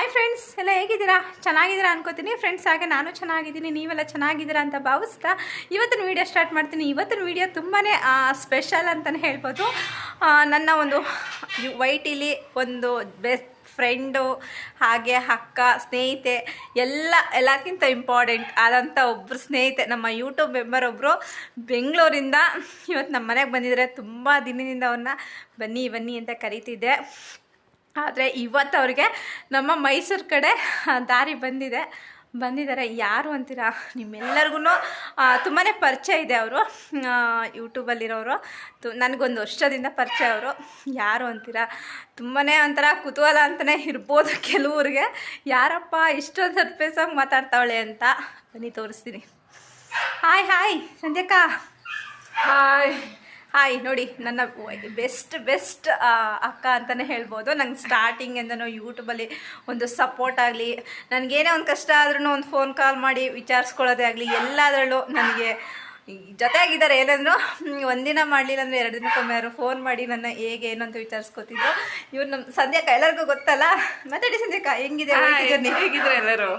Hi friends ಎಲ್ಲ ಹೇಗಿದ್ದೀರಾ? ಚೆನ್ನಾಗಿದ್ದೀರಾ ಅನ್ಕೋತೀನಿ. ಫ್ರೆಂಡ್ಸ್ ಹಾಗೆ ನಾನು ಚೆನ್ನಾಗಿದ್ದೀನಿ, ನೀವೆಲ್ಲ ಚೆನ್ನಾಗಿದ್ದೀರಾ ಅಂತ ಭಾವಿಸ್ತಾ ಇವತ್ತಿನ ವೀಡಿಯೋ ಸ್ಟಾರ್ಟ್ ಮಾಡ್ತೀನಿ. ಇವತ್ತಿನ ವೀಡಿಯೋ ತುಂಬಾ ಸ್ಪೆಷಲ್ ಅಂತಲೇ ಹೇಳ್ಬೋದು. ನನ್ನ ಒಂದು ವೈಟಿಲಿ ಒಂದು ಬೆಸ್ಟ್ ಫ್ರೆಂಡು ಹಾಗೆ ಅಕ್ಕ, ಸ್ನೇಹಿತೆ, ಎಲ್ಲ, ಎಲ್ಲಕ್ಕಿಂತ ಇಂಪಾರ್ಟೆಂಟ್ ಆದಂಥ ಒಬ್ಬರು ಸ್ನೇಹಿತೆ, ನಮ್ಮ ಯೂಟ್ಯೂಬ್ ಮೆಂಬರ್ ಒಬ್ಬರು ಬೆಂಗಳೂರಿಂದ ಇವತ್ತು ನಮ್ಮ ಮನೆಗೆ ಬಂದಿದ್ದಾರೆ. ತುಂಬ ದಿನದಿಂದ ಅವ್ರನ್ನ ಬನ್ನಿ ಬನ್ನಿ ಅಂತ ಕರೀತಿದ್ದೆ. ಆದರೆ ಇವತ್ತು ಅವ್ರಿಗೆ ನಮ್ಮ ಮೈಸೂರು ಕಡೆ ದಾರಿ ಬಂದಿದೆ. ಬಂದಿದ್ದಾರೆ ಯಾರು ಅಂತೀರಾ? ನಿಮ್ಮೆಲ್ಲರಿಗೂ ತುಂಬಾ ಪರಿಚಯ ಇದೆ ಅವರು. ಯೂಟ್ಯೂಬಲ್ಲಿರೋರು. ತು, ನನಗೊಂದು ವರ್ಷದಿಂದ ಪರಿಚಯ ಅವರು. ಯಾರು ಅಂತೀರಾ? ತುಂಬಾ ಒಂಥರ ಕುತೂಹಲ ಅಂತಲೇ ಇರ್ಬೋದು ಕೆಲವ್ರಿಗೆ. ಯಾರಪ್ಪ, ಇಷ್ಟೊಂದು ಸರ್ಪೇಸಾಗಿ ಮಾತಾಡ್ತಾವಳೆ ಅಂತ. ಬನ್ನಿ, ತೋರಿಸ್ತೀನಿ. ಹಾಯ್ ಹಾಯ್ ಸಂಜಯಕ್ಕ ಹಾಯ್ ಹಾಯ್ ನೋಡಿ ನನ್ನ ಬೆಸ್ಟ್ ಬೆಸ್ಟ್ ಅಕ್ಕ ಅಂತಲೇ ಹೇಳ್ಬೋದು. ನಂಗೆ ಸ್ಟಾರ್ಟಿಂಗಿಂದನೂ ಯೂಟ್ಯೂಬಲ್ಲಿ ಒಂದು ಸಪೋರ್ಟ್ ಆಗಲಿ ನನಗೇನೇ ಒಂದು ಕಷ್ಟ ಆದ್ರೂ ಒಂದು ಫೋನ್ ಕಾಲ್ ಮಾಡಿ ವಿಚಾರಿಸ್ಕೊಳ್ಳೋದೇ ಆಗಲಿ ಎಲ್ಲದರಲ್ಲೂ ನನಗೆ ಜೊತೆಯಾಗಿದ್ದಾರೆ. ಏನಂದ್ರು ಒಂದಿನ ಮಾಡಲಿಲ್ಲ ಅಂದರೆ ಎರಡು ದಿನಕ್ಕೊಮ್ಮೆ ಯಾರು ಫೋನ್ ಮಾಡಿ ನನ್ನ ಹೇಗೆ ಏನು ಅಂತ ವಿಚಾರಿಸ್ಕೊತಿದ್ರು. ಇವ್ರು ನಮ್ಮ ಸಂಧ್ಯಾಕ ಎಲ್ಲರಿಗೂ ಗೊತ್ತಲ್ಲ? ಮಾತಾಡಿ ಸಂಧ್ಯಾಕ ಹೆಂಗಿದೆ ಹೇಗಿದ್ರು? ಎಲ್ಲರೂ?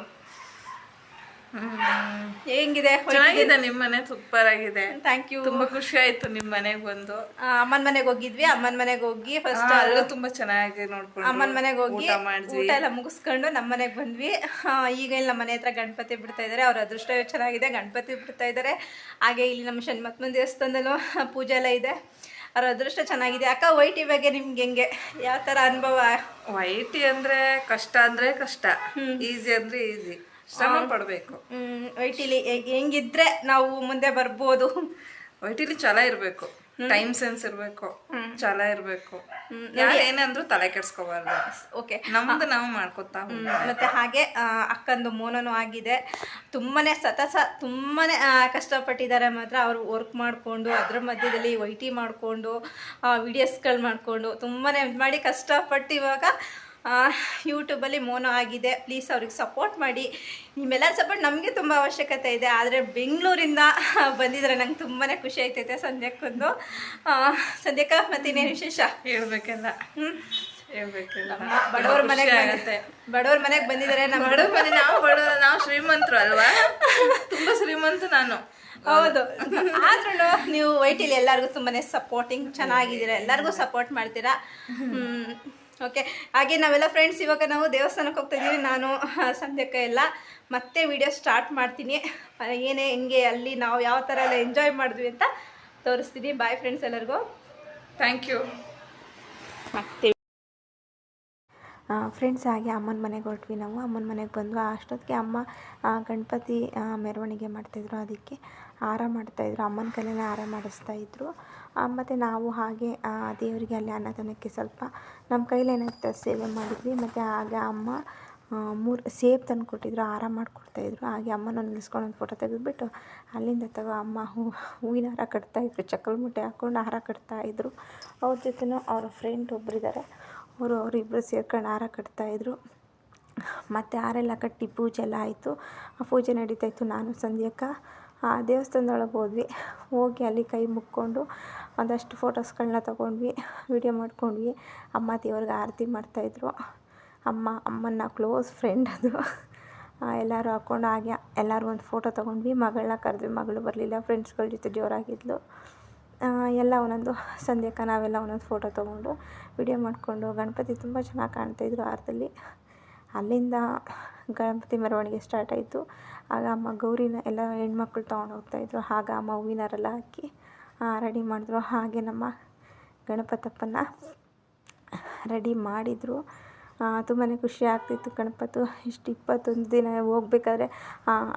ಹೆಂಗಿದೆ? ಚೆನ್ನಾಗಿದೆ ನಿಮ್ ಮನೆ ಸೂಪರ್ ಆಗಿದೆ. ಥ್ಯಾಂಕ್ ಯು ತುಂಬಾ ಖುಷಿ ಆಯ್ತು ನಿಮ್ ಮನೆಗೆ ಬಂದು. ಅಮ್ಮನ ಮನೆಗೆ ಹೋಗಿದ್ವಿ ಅಮ್ಮನ ಮನೆಗೆ ಹೋಗಿ ಫಸ್ಟ್ ಅಲ್ಲೂ ತುಂಬಾ ಚೆನ್ನಾಗಿ ನೋಡ್ಕೊಂಡು ಅಮ್ಮನ ಮನೆಗೆ ಹೋಗಿ ಊಟ ಎಲ್ಲ ಮುಗಿಸ್ಕೊಂಡು ನಮ್ಮ ಮನೆಗೆ ಬಂದ್ವಿ. ಈಗ ಇಲ್ಲಿ ನಮ್ಮ ಮನೆ ಹತ್ರ ಗಣಪತಿ ಬಿಡ್ತಾ ಇದ್ದಾರೆ ಅವ್ರ ಅದೃಷ್ಟ ಚೆನ್ನಾಗಿದೆ ಗಣಪತಿ ಬಿಡ್ತಾ ಇದ್ದಾರೆ ಹಾಗೆ ಇಲ್ಲಿ ನಮ್ಮ ಶನಿಮತ್ಮನ ದೇವಸ್ಥಾನದಲ್ಲೂ ಪೂಜೆ ಎಲ್ಲ ಇದೆ. ಅವ್ರ ಅದೃಷ್ಟ ಚೆನ್ನಾಗಿದೆ. ಅಕ್ಕ ವೈಟಿ ಬಗ್ಗೆ ನಿಮ್ಗೆ ಹೆಂಗೆ? ಯಾವ ತರ ಅನುಭವ? ವೈಟಿ ಅಂದ್ರೆ ಕಷ್ಟ ಅಂದ್ರೆ ಕಷ್ಟ. ಈಸಿ ಅಂದ್ರೆ ಈಸಿ ಶ್ರಮ ಪಡ್ಬೇಕು. ಹ್ಮ್, ವೈಟಿಲಿ ಹೆಂಗಿದ್ರೆ ನಾವು ಮುಂದೆ ಬರ್ಬೋದು. ವೈಟಿಲಿ ಛಲ ಇರ್ಬೇಕು. ಟೈಮ್ ಸೆನ್ಸ್ ಇರ್ಬೇಕು. ಛಲ ಇರ್ಬೇಕು. ಏನಂದ್ರು ತಲೆ ಕೆಡ್ಸ್ಕೋಬಾರ್ದು. ಓಕೆ. ನಮ್ದು ನಾವು ಮಾಡ್ಕೊತಾ ಮತ್ತೆ ಹಾಗೆ ಅಕ್ಕಂದು ಮೋನನು ಆಗಿದೆ. ತುಂಬಾನೇ ಸತತ ತುಂಬಾನೇ ಕಷ್ಟಪಟ್ಟಿದ್ದಾರೆ ಮಾತ್ರ. ಅವರು ವರ್ಕ್ ಮಾಡ್ಕೊಂಡು ಅದ್ರ ಮಧ್ಯದಲ್ಲಿ ವೈಟಿ ಮಾಡಿಕೊಂಡು ವಿಡಿಯೋಸ್ಗಳು ಮಾಡ್ಕೊಂಡು ತುಂಬಾನೇ ಇದ್ ಮಾಡಿ ಕಷ್ಟಪಟ್ಟು ಇವಾಗ ಯೂಟ್ಯೂಬಲ್ಲಿ ಮೋನೋ ಆಗಿದೆ. ಪ್ಲೀಸ್ ಅವ್ರಿಗೆ ಸಪೋರ್ಟ್ ಮಾಡಿ. ನಿಮ್ಮೆಲ್ಲರ ಸಪೋರ್ಟ್ ನಮಗೆ ತುಂಬ ಅವಶ್ಯಕತೆ ಇದೆ. ಆದರೆ ಬೆಂಗಳೂರಿಂದ ಬಂದಿದ್ರೆ ನಂಗೆ ತುಂಬಾ ಖುಷಿ ಆಯ್ತೈತೆ ಸಂಧ್ಯಾಕ್ಕೊಂದು. ಸಂಧ್ಯಕ್ಕ ಮತ್ತಿನ್ನೇನು ವಿಶೇಷ? ಹೇಳ್ಬೇಕೆಲ್ಲ. ಹ್ಞೂ ಹೇಳ್ಬೇಕೆಲ್ಲ. ಬಡವ್ರ ಮನೆಗೆ ಬಡವ್ರ ಮನೆಗೆ ಬಂದಿದ್ದಾರೆ ನಮ್ಮ ಬಡವ್ರ ಮನೆ ನಾವು ಬಡವ್ರ ನಾವು ಶ್ರೀಮಂತರು ಅಲ್ವಾ? ತುಂಬಾ ಶ್ರೀಮಂತ ನಾನು. ಹೌದು. ಆದ್ರೂ ನೀವು ವೈಟಿಲಿ ಎಲ್ಲರಿಗೂ ತುಂಬಾನೇ ಸಪೋರ್ಟಿಂಗ್ ಚೆನ್ನಾಗಿದ್ದೀರಾ? ಎಲ್ಲರಿಗೂ ಸಪೋರ್ಟ್ ಮಾಡ್ತೀರಾ? ಹ್ಮ್. ಓಕೆ ಹಾಗೆ ನಾವೆಲ್ಲ ಫ್ರೆಂಡ್ಸ್ ಇವಾಗ ನಾವು ದೇವಸ್ಥಾನಕ್ಕೆ ಹೋಗ್ತಾ ಇದ್ದೀವಿ. ನಾನು ಸಂಧ್ಯಕ್ಕೆ ಎಲ್ಲ ಮತ್ತೆ ವಿಡಿಯೋ ಸ್ಟಾರ್ಟ್ ಮಾಡ್ತೀನಿ. ಏನೇ ಹೆಂಗೆ ಅಲ್ಲಿ ನಾವು ಯಾವ ಥರ ಎಲ್ಲ ಎಂಜಾಯ್ ಮಾಡಿದ್ವಿ ಅಂತ ತೋರಿಸ್ತೀನಿ. ಬಾಯ್ ಫ್ರೆಂಡ್ಸ್ ಎಲ್ಲರಿಗೂ. ಥ್ಯಾಂಕ್ ಯು ಮತ್ತೆ ಫ್ರೆಂಡ್ಸ್ ಹಾಗೆ ಅಮ್ಮನ ಮನೆಗೆ ಹೊರಟ್ವಿ ನಾವು. ಅಮ್ಮನ ಮನೆಗೆ ಬಂದ್ವಿ. ಅಷ್ಟೊತ್ತಿಗೆ ಅಮ್ಮ ಗಣಪತಿ ಮೆರವಣಿಗೆ ಮಾಡ್ತಾಯಿದ್ರು ಅದಕ್ಕೆ. ಹಾರ ಮಾಡ್ತಾಯಿದ್ರು. ಅಮ್ಮನ ಕೈಲೇ ಹಾರ ಮಾಡಿಸ್ತಾ ಇದ್ರು ಮತ್ತು ನಾವು ಹಾಗೆ ದೇವರಿಗೆ ಅಲ್ಲಿ ಅನ್ನದಾನಕ್ಕೆ ಸ್ವಲ್ಪ ನಮ್ಮ ಕೈಲೇನಾಗುತ್ತೆ ಸೇವೆ ಮಾಡಿದ್ವಿ. ಮತ್ತು ಹಾಗೆ ಅಮ್ಮ ಮೂರು, ಸೇಬು ತಂದು ಕೊಟ್ಟಿದ್ರು. ಹಾರ ಮಾಡಿಕೊಡ್ತಾಯಿದ್ರು. ಹಾಗೆ ಅಮ್ಮನ ನಿಲ್ಲಿಸ್ಕೊಂಡು ಒಂದು ಫೋಟೋ ತೆಗೆದುಬಿಟ್ಟು ಅಲ್ಲಿಂದ ತಗೋ ಅಮ್ಮ ಹೂ, ಹೂವಿನ ಹಾರ ಕಟ್ತಾಯಿದ್ರು. ಚಕ್ಕಲ್ ಮುಟ್ಟೆ ಹಾಕ್ಕೊಂಡು ಹಾರ ಕಟ್ತಾಯಿದ್ರು. ಅವ್ರ ಜೊತೆನೂ ಅವರ ಫ್ರೆಂಡ್ ಒಬ್ಬರಿದ್ದಾರೆ ಅವರು ಅವರಿಬ್ಬರು ಸೇರ್ಕೊಂಡು ಹಾರ ಕಟ್ತಾಯಿದ್ರು ಮತ್ತು ಹಾರೆಲ್ಲ ಕಟ್ಟಿ ಪೂಜೆ ಎಲ್ಲ ಆಯಿತು. ಆ ಪೂಜೆ ನಡೀತಾ ಇತ್ತು ನಾನು, ಸಂಧ್ಯಕ್ಕ. ಆ ದೇವಸ್ಥಾನದೊಳಗೆ ಹೋದ್ವಿ. ಹೋಗಿ ಅಲ್ಲಿ ಕೈ ಮುಕ್ಕೊಂಡು ಒಂದಷ್ಟು ಫೋಟೋಸ್ಗಳನ್ನ ತೊಗೊಂಡ್ವಿ, ವಿಡಿಯೋ ಮಾಡ್ಕೊಂಡ್ವಿ. ಅಮ್ಮ ದೇವ್ರಿಗೆ ಆರತಿ ಮಾಡ್ತಾಯಿದ್ರು ಅಮ್ಮ ಅಮ್ಮನ ಕ್ಲೋಸ್ ಫ್ರೆಂಡ್ ಅದು. ಎಲ್ಲರೂ ಹಾಕ್ಕೊಂಡು ಹಾಗೆ ಎಲ್ಲರೂ ಒಂದು ಫೋಟೋ ತೊಗೊಂಡ್ವಿ. ಮಗಳನ್ನ ಕರೆದ್ವಿ. ಮಗಳು ಬರಲಿಲ್ಲ. ಫ್ರೆಂಡ್ಸ್ಗಳ ಜೊತೆ ಜೋರಾಗಿದ್ಲು. ಎಲ್ಲ ಒಂದೊಂದು ಸಂಧ್ಯಾಕ ನಾವೆಲ್ಲ ಒಂದೊಂದು ಫೋಟೋ ತೊಗೊಂಡು ವಿಡಿಯೋ ಮಾಡಿಕೊಂಡು ಗಣಪತಿ ತುಂಬ ಚೆನ್ನಾಗಿ ಕಾಣ್ತಾಯಿದ್ರು ಆರದಲ್ಲಿ. ಅಲ್ಲಿಂದ ಗಣಪತಿ ಮೆರವಣಿಗೆ ಸ್ಟಾರ್ಟ್ ಆಯಿತು. ಆಗ ಅಮ್ಮ ಗೌರಿನ ಎಲ್ಲ ಹೆಣ್ಮಕ್ಳು ತೊಗೊಂಡು ಹೋಗ್ತಾಯಿದ್ರು ಆಗ ಅಮ್ಮ ಹೂವಿನಾರೆಲ್ಲ ಹಾಕಿ ರೆಡಿ ಮಾಡಿದ್ರು. ಹಾಗೆ ನಮ್ಮ ಗಣಪತಪ್ಪನ್ನ ರೆಡಿ ಮಾಡಿದರು. ತುಂಬಾ ಖುಷಿ ಆಗ್ತಿತ್ತು ಗಣಪತಿ ಇಷ್ಟು ಇಪ್ಪತ್ತೊಂದು ದಿನ ಹೋಗ್ಬೇಕಾದ್ರೆ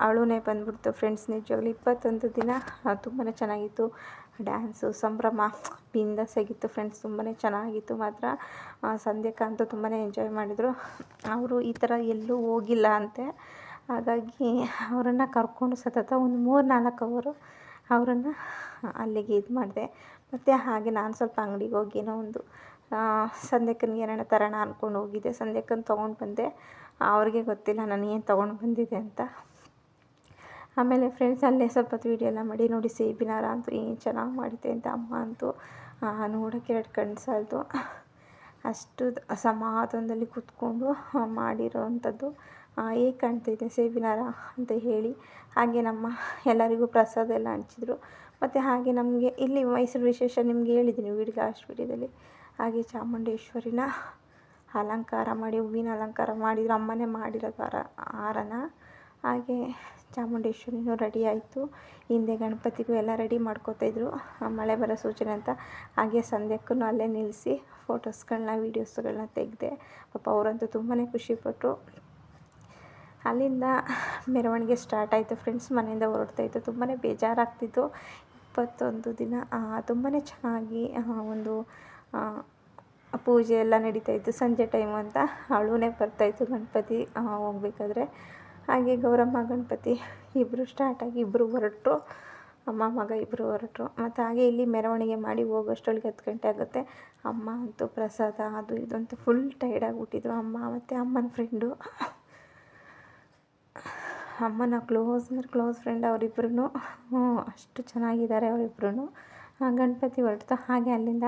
ಅಳುನೇ ಬಂದ್ಬಿಡ್ತು ಫ್ರೆಂಡ್ಸ್ ನಿಜವಾಗ್ಲೂ ಇಪ್ಪತ್ತೊಂದು ದಿನ. ತುಂಬಾ ಚೆನ್ನಾಗಿತ್ತು. ಡ್ಯಾನ್ಸು ಸಂಭ್ರಮ ಬಿಂದಾಸಾಗಿತ್ತು ಫ್ರೆಂಡ್ಸ್ ತುಂಬಾ ಚೆನ್ನಾಗಿತ್ತು ಮಾತ್ರ. ಆ, ಸಂಧ್ಯಕ್ಕ ಅಂತೂ ತುಂಬಾ ಎಂಜಾಯ್ ಮಾಡಿದರು. ಅವರು ಈ ಥರ ಎಲ್ಲೂ ಹೋಗಿಲ್ಲ ಅಂತೆ. ಹಾಗಾಗಿ ಅವರನ್ನು ಕರ್ಕೊಂಡು ಸತತ ಒಂದು ಮೂರು ನಾಲ್ಕು ಅವರು ಅವರನ್ನು ಅಲ್ಲಿಗೆ ಇದು ಮಾಡಿದೆ ಮತ್ತು ಹಾಗೆ ನಾನು ಸ್ವಲ್ಪ ಅಂಗಡಿಗೆ ಹೋಗಿ ಏನೋ ಒಂದು ಸಂಧ್ಯಕ್ಕನಿಗೆ ಏನೇನೋ ತರೋಣ ಅಂದ್ಕೊಂಡು ಹೋಗಿದ್ದೆ. ಸಂಧ್ಯಕ್ಕನ ತೊಗೊಂಡು ಬಂದೆ. ಅವ್ರಿಗೆ ಗೊತ್ತಿಲ್ಲ ನಾನು ಏನು ತೊಗೊಂಡು ಬಂದಿದ್ದೆ ಅಂತ. ಆಮೇಲೆ ಫ್ರೆಂಡ್ಸ್ ಅಲ್ಲೇ ಸ್ವಲ್ಪ ಹೊತ್ತು ವೀಡಿಯೋ ಎಲ್ಲ ಮಾಡಿ, ನೋಡಿ ಸೇಬಿನಾರ ಅಂತೂ ಏನು ಚೆನ್ನಾಗಿ ಮಾಡಿದ್ದೆ ಅಂತ ಅಮ್ಮ ಅಂತೂ ನೋಡೋಕ್ಕೆ ಎರಡು ಕಣ್ಣು ಸಾಲದು ಅಷ್ಟು ಸಮಾಧಾನದಲ್ಲಿ ಕೂತ್ಕೊಂಡು ಮಾಡಿರೋ ಅಂಥದ್ದು ಹೇಗೆ ಕಾಣ್ತಿದೆ ಸೇಬಿನಾರ ಅಂತ ಹೇಳಿ. ಹಾಗೆ ನಮ್ಮ ಎಲ್ಲರಿಗೂ ಪ್ರಸಾದ ಎಲ್ಲ ಹಂಚಿದ್ರು. ಮತ್ತು ಹಾಗೆ ನಮಗೆ ಇಲ್ಲಿ ಮೈಸೂರು ವಿಶೇಷ ನಿಮಗೆ ಹೇಳಿದ್ದೀನಿ, ವೀಡಿಯೋ ಲಾಸ್ಟ್ ವಿಡಿಯೋದಲ್ಲಿ. ಹಾಗೆ ಚಾಮುಂಡೇಶ್ವರಿನ ಅಲಂಕಾರ ಮಾಡಿ, ಹೂವಿನ ಅಲಂಕಾರ ಮಾಡಿದ್ರು ಅಮ್ಮನೇ ಮಾಡಿರೋದು ಹಾರ ಹಾರನ ಹಾಗೆ ಚಾಮುಂಡೇಶ್ವರಿನೂ ರೆಡಿ ಆಯಿತು. ಹಿಂದೆ ಗಣಪತಿಗೂ ಎಲ್ಲ ರೆಡಿ ಮಾಡ್ಕೋತಾಯಿದ್ರು ಮಳೆ ಬರೋ ಸೂಚನೆ ಅಂತ. ಹಾಗೆ ಸಂಧ್ಯಕ್ಕೂ ಅಲ್ಲೇ ನಿಲ್ಲಿಸಿ ಫೋಟೋಸ್ಗಳನ್ನ ವೀಡಿಯೋಸ್ಗಳನ್ನ ತೆಗೆದೆ. ಪಾಪ ಅವರಂತೂ ತುಂಬಾ ಖುಷಿಪಟ್ಟರು ಅಲ್ಲಿಂದ ಮೆರವಣಿಗೆ ಸ್ಟಾರ್ಟ್ ಆಯಿತು. ಫ್ರೆಂಡ್ಸ್ ಮನೆಯಿಂದ ಹೊರಡ್ತಾಯಿತ್ತು ತುಂಬಾ ಬೇಜಾರಾಗ್ತಿತ್ತು. ಇಪ್ಪತ್ತೊಂದು ದಿನ ತುಂಬಾ ಚೆನ್ನಾಗಿ ಒಂದು ಪೂಜೆ ಎಲ್ಲ ನಡೀತಾಯಿತ್ತು ಸಂಜೆ ಟೈಮ್ ಅಂತ ಅಳುನೇ ಬರ್ತಾಯಿತ್ತು ಗಣಪತಿ ಹೋಗ್ಬೇಕಾದ್ರೆ. ಹಾಗೆ ಗೌರಮ್ಮ, ಗಣಪತಿ ಇಬ್ಬರು ಸ್ಟಾರ್ಟಾಗಿ ಇಬ್ಬರು ಹೊರಟ್ರು. ಅಮ್ಮ, ಮಗ ಇಬ್ಬರು ಹೊರಟ್ರು. ಮತ್ತು ಹಾಗೆ ಇಲ್ಲಿ ಮೆರವಣಿಗೆ ಮಾಡಿ ಹೋಗೋಷ್ಟೊಳಗೆ ಹತ್ತು ಗಂಟೆ ಆಗುತ್ತೆ. ಅಮ್ಮ ಅಂತೂ ಪ್ರಸಾದ, ಅದು, ಇದು ಅಂತ ಫುಲ್ ಟೈರ್ಡ್ ಆಗಿಬಿಟ್ಟಿದ್ರು ಅಮ್ಮ ಮತ್ತು ಅಮ್ಮನ ಫ್ರೆಂಡು ಅಮ್ಮನ ಕ್ಲೋಸ್ ಅಂದ್ರೆ ಕ್ಲೋಸ್ ಫ್ರೆಂಡ್ ಅವರಿಬ್ರು ಅಷ್ಟು ಚೆನ್ನಾಗಿದ್ದಾರೆ ಅವರಿಬ್ರು ಗಣಪತಿ ಹೊರಟು ಹಾಗೆ ಅಲ್ಲಿಂದ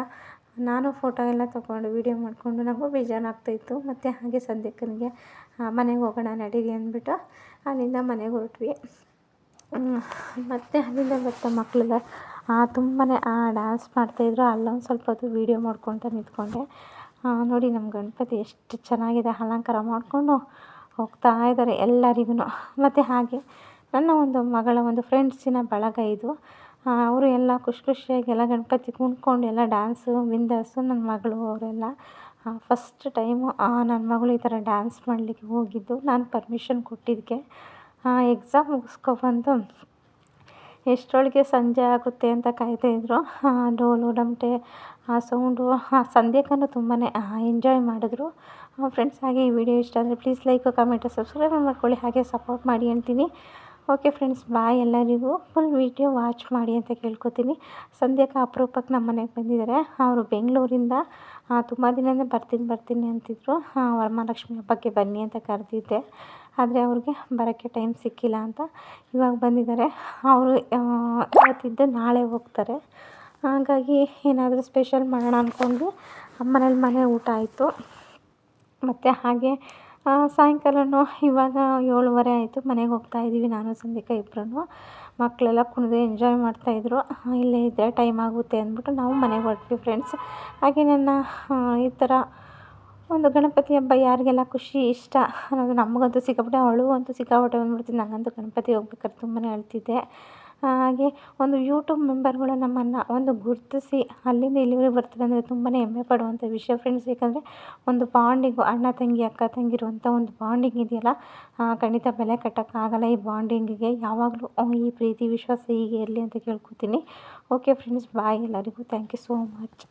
ನಾನು ಫೋಟೋ ಎಲ್ಲ ತೊಗೊಂಡು ವೀಡಿಯೋ ಮಾಡಿಕೊಂಡು ನನಗೂ ಬೇಜಾರಾಗ್ತಾಯಿತ್ತು. ಮತ್ತು ಹಾಗೆ ಸದ್ಯಕ್ಕನಿಗೆ ಮನೆಗೆ ಹೋಗೋಣ ನಡೀರಿ ಅಂದ್ಬಿಟ್ಟು ಅಲ್ಲಿಂದ ಮನೆಗೆ ಹೊರಟ್ವಿ. ಮತ್ತು ಅಲ್ಲಿಂದ ಬರ್ತಾ ಮಕ್ಕಳೆಲ್ಲ ತುಂಬಾ ಡ್ಯಾನ್ಸ್ ಮಾಡ್ತಾಯಿದ್ರು ಅಲ್ಲೊಂದು ಸ್ವಲ್ಪ ಅದು ವೀಡಿಯೋ ಮಾಡ್ಕೊತ ನಿಂತ್ಕೊಂಡೆ. ನೋಡಿ ನಮ್ಮ ಗಣಪತಿ ಎಷ್ಟು ಚೆನ್ನಾಗಿದೆ ಅಲಂಕಾರ ಮಾಡಿಕೊಂಡು ಹೋಗ್ತಾ ಇದ್ದಾರೆ ಎಲ್ಲರಿಗೂ ಮತ್ತು ಹಾಗೆ ನನ್ನ ಒಂದು ಮಗಳ ಒಂದು ಫ್ರೆಂಡ್ಸಿನ ಬಳಗ ಇದು. ಅವರು ಎಲ್ಲ ಖುಷಿ ಖುಷಿಯಾಗಿ ಎಲ್ಲ ಗಣಪತಿ ಕುಣ್ಕೊಂಡು ಎಲ್ಲ ಡ್ಯಾನ್ಸು ಬಿಂದಾಸು ನನ್ನ ಮಗಳು ಅವರೆಲ್ಲ ಫಸ್ಟ್ ಟೈಮು ನನ್ನ ಮಗಳು ಈ ಥರ ಡ್ಯಾನ್ಸ್ ಮಾಡಲಿಕ್ಕೆ ಹೋಗಿದ್ದು. ನಾನು ಪರ್ಮಿಷನ್ ಕೊಟ್ಟಿದ್ದಕ್ಕೆ ಎಕ್ಸಾಮ್ ಮುಗಿಸ್ಕೊಬಂದು ಎಷ್ಟರೊಳಗೆ ಸಂಜೆ ಆಗುತ್ತೆ ಅಂತ ಕಾಯ್ತಾಯಿದ್ರು ಡೋಲು, ಡಮಟೆ, ಆ ಸೌಂಡು ಆ, ಸಂಧ್ಯಾಕ್ಕನೂ ತುಂಬಾ ಎಂಜಾಯ್ ಮಾಡಿದ್ರು. ಫ್ರೆಂಡ್ಸ್ ಹಾಗೆ ಈ ವಿಡಿಯೋ ಇಷ್ಟ ಆದರೆ ಪ್ಲೀಸ್ ಲೈಕ್ ಕಮೆಂಟು ಸಬ್ಸ್ಕ್ರೈಬ್ ಮಾಡ್ಕೊಳ್ಳಿ. ಹಾಗೆ ಸಪೋರ್ಟ್ ಮಾಡಿ ಅಂತೀನಿ. ಓಕೆ ಫ್ರೆಂಡ್ಸ್ ಬಾಯ್ ಎಲ್ಲರಿಗೂ. ಫುಲ್ ವೀಡಿಯೋ ವಾಚ್ ಮಾಡಿ ಅಂತ ಕೇಳ್ಕೊತೀನಿ. ಸಂಧ್ಯಾಕ್ಕೆ ಅಪರೂಪಕ್ಕೆ ನಮ್ಮ ಮನೆಗೆ ಬಂದಿದ್ದಾರೆ. ಅವರು ಬೆಂಗಳೂರಿಂದ ತುಂಬ ದಿನದಿಂದ ಬರ್ತೀನಿ ಬರ್ತೀನಿ ಅಂತಿದ್ರು. ವರಮಹಾಲಕ್ಷ್ಮಿ ಹಬ್ಬಕ್ಕೆ ಬನ್ನಿ ಅಂತ ಕರೆದಿದ್ದೆ. ಆದರೆ ಅವ್ರಿಗೆ ಬರೋಕ್ಕೆ ಟೈಮ್ ಸಿಕ್ಕಿಲ್ಲ ಅಂತ ಇವಾಗ ಬಂದಿದ್ದಾರೆ. ಅವರು ಇವತ್ತಿದ್ದು ನಾಳೆ ಹೋಗ್ತಾರೆ. ಹಾಗಾಗಿ ಏನಾದರೂ ಸ್ಪೆಷಲ್ ಮಾಡೋಣ ಅಂದ್ಕೊಂಡು ಮನೇಲಿ ಮನೆ ಊಟ ಆಯಿತು. ಮತ್ತು ಹಾಗೆ ಸಾಯಂಕಾಲವೂ ಇವಾಗ ಏಳುವರೆ ಆಯಿತು, ಮನೆಗೆ ಹೋಗ್ತಾ ಇದ್ದೀವಿ ನಾನು ಸಂಧಿಕ ಇಬ್ಬರೂ ಮಕ್ಕಳೆಲ್ಲ ಕುಣಿದು ಎಂಜಾಯ್ ಮಾಡ್ತಾಯಿದ್ರು ಇಲ್ಲೇ ಇದ್ದರೆ ಟೈಮ್ ಆಗುತ್ತೆ ಅಂದ್ಬಿಟ್ಟು ನಾವು ಮನೆಗೆ ಹೊರಟ್ವಿ ಫ್ರೆಂಡ್ಸ್ ಹಾಗೆ ನನ್ನ ಈ ಥರ ಒಂದು ಗಣಪತಿ ಹಬ್ಬ ಯಾರಿಗೆಲ್ಲ ಖುಷಿ, ಇಷ್ಟ ಅನ್ನೋದು ನಮಗಂತೂ ಸಿಕ್ಕಾಪಟ್ಟೆ ಅಳು ಅಂತೂ ಸಿಕ್ಕಾಪಟ್ಟೆ ಬಂದ್ಬಿಡ್ತಿತ್ತು ನನಗಂತೂ ಗಣಪತಿ ಹೋಗ್ಬೇಕಾದ್ರೆ ತುಂಬಾ ಅಳ್ತಿದ್ದೆ. ಹಾಗೆ ಒಂದು ಯೂಟ್ಯೂಬ್ ಮೆಂಬರ್ಗಳು ನಮ್ಮನ್ನು ಒಂದು ಗುರುತಿಸಿ ಅಲ್ಲಿಂದ ಇಲ್ಲಿವರೆಗೆ ಬರ್ತಾರೆ ಅಂದರೆ ತುಂಬಾ ಹೆಮ್ಮೆ ಪಡುವಂಥ ವಿಷಯ ಫ್ರೆಂಡ್ಸ್. ಏಕೆಂದರೆ ಒಂದು ಬಾಂಡಿಂಗು, ಅಣ್ಣ ತಂಗಿ, ಅಕ್ಕ ತಂಗಿ ಇರುವಂಥ ಒಂದು ಬಾಂಡಿಂಗ್ ಇದೆಯಲ್ಲ ಖಂಡಿತ ಬೆಲೆ ಕಟ್ಟೋಕ್ಕಾಗಲ್ಲ ಈ ಬಾಂಡಿಂಗಿಗೆ. ಯಾವಾಗಲೂ ಈ ಪ್ರೀತಿ, ವಿಶ್ವಾಸ ಹೀಗೆ ಇರಲಿ ಅಂತ ಕೇಳ್ಕೊತೀನಿ. ಓಕೆ ಫ್ರೆಂಡ್ಸ್, ಬಾಯ್ ಎಲ್ಲರಿಗೂ. Thank you so much.